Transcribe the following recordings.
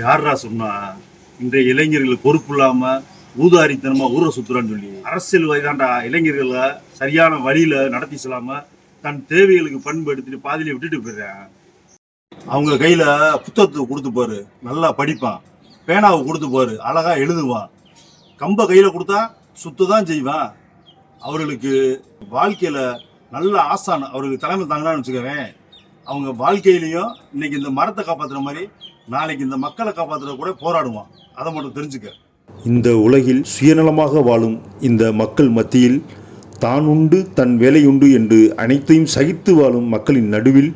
யாரா சொன்னா? இன்றைய இளைஞர்கள் பொறுப்பு இல்லாம ஊதாரித்தனமா ஊரை சுத்துறான்னு சொல்லி அரசியல் வயதாண்டா இளைஞர்களை சரியான வழியில நடத்தி செல்லாம தன் தேவைகளுக்கு பண்படுத்திட்டு பாதியில விட்டுட்டு போயிடுறேன் அவங்க கையில புத்தகத்தை கொடுத்து பாரு. நல்லா படிப்பான். பேனாவை கொடுத்து பாரு. அழகா எழுதுவான். கம்ப கையில கொடுத்தா சுத்து தான் செய்வான். அவர்களுக்கு வாழ்க்கையில நல்ல ஆசான் அவருக்கு தலைமை தாங்கன்னு வச்சுக்கவேன். அவங்க வாழ்க்கையிலையும் இன்னைக்கு இந்த மரத்தை காப்பாத்துற மாதிரி நாளைக்கு இந்த மக்களை காப்பாத்துற கூட போராடுவான். அதை மட்டும் தெரிஞ்சுக்க. இந்த உலகில் சுயநலமாக வாழும் இந்த மக்கள் மத்தியில் தான் உண்டு தன் வேலையுண்டு என்று அனைத்தையும் சகித்து வாழும் மக்களின் நடுவில்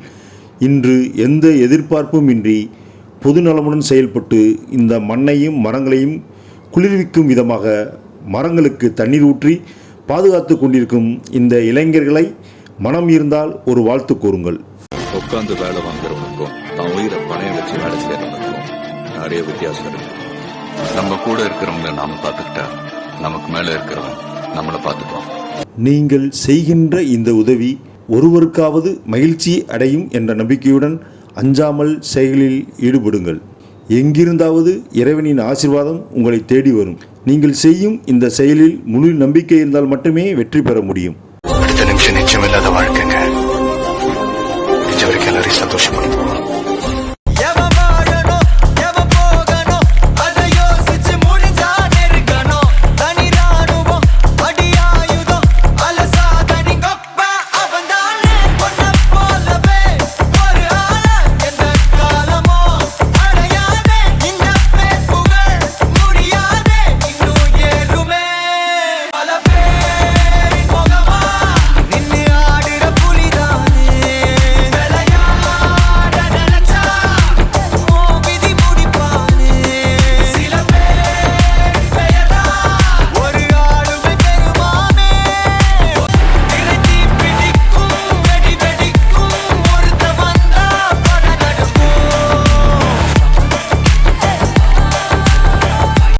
இன்று எந்த எதிர்பார்ப்பும் இன்றி பொதுநலமுடன் செயல்பட்டு இந்த மண்ணையும் மரங்களையும் குளிர்விக்கும் விதமாக மரங்களுக்கு தண்ணீர் ஊற்றி பாதுகாத்து கொண்டிருக்கும் இந்த இளைஞர்களை மனம் இருந்தால் ஒரு வாழ்த்து கூறுங்கள். உட்காந்து வேலை வாங்குறவனுக்கும் தான் உயிரை பணையம் வச்சு வேலை செய்யறவனுக்கும் நிறைய வித்தியாசம் இருக்கு. நம்ம கூட இருக்கிறவங்கள நாம பார்த்துக்கிட்டா நமக்கு மேல இருக்கிறவன் நம்மளை பார்த்துக்குவான் நீங்கள் செய்கின்ற இந்த உதவி ஒருவருக்காவது மகிழ்ச்சி அடையும் என்ற நம்பிக்கையுடன் அஞ்சாமல் செயலில் ஈடுபடுங்கள். எங்கிருந்தாவது இறைவனின் ஆசீர்வாதம் உங்களை தேடி வரும். நீங்கள் செய்யும் இந்த செயலில் முழு நம்பிக்கை இருந்தால் மட்டுமே வெற்றி பெற முடியும். அடுத்த நிமிஷம் நிச்சயமில்லாத வாழ்க்கைங்க. Gallery Satoshi Malibu.